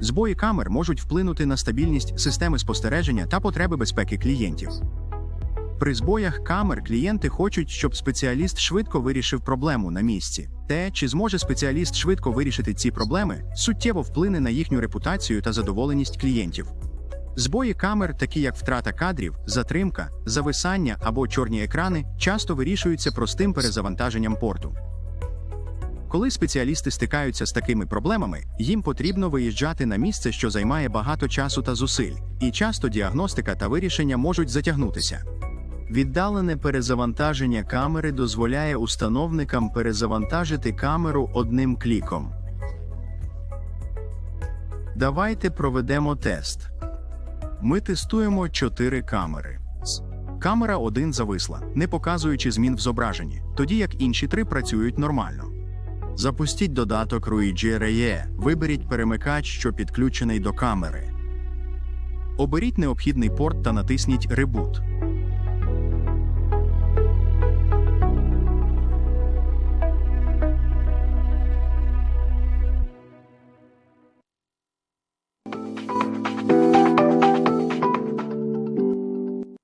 Збої камер можуть вплинути на стабільність системи спостереження та потреби безпеки клієнтів. При збоях камер клієнти хочуть, щоб спеціаліст швидко вирішив проблему на місці. Те, чи зможе спеціаліст швидко вирішити ці проблеми, суттєво вплине на їхню репутацію та задоволеність клієнтів. Збої камер, такі як втрата кадрів, затримка, зависання або чорні екрани, часто вирішуються простим перезавантаженням порту. Коли спеціалісти стикаються з такими проблемами, їм потрібно виїжджати на місце, що займає багато часу та зусиль, і часто діагностика та вирішення можуть затягнутися. Віддалене перезавантаження камери дозволяє установникам перезавантажити камеру одним кліком. Давайте проведемо тест. Ми тестуємо 4 камери. Камера 1 зависла, не показуючи змін в зображенні, тоді як інші три працюють нормально. Запустіть додаток Ruigi RE, виберіть перемикач, що підключений до камери. Оберіть необхідний порт та натисніть Reboot.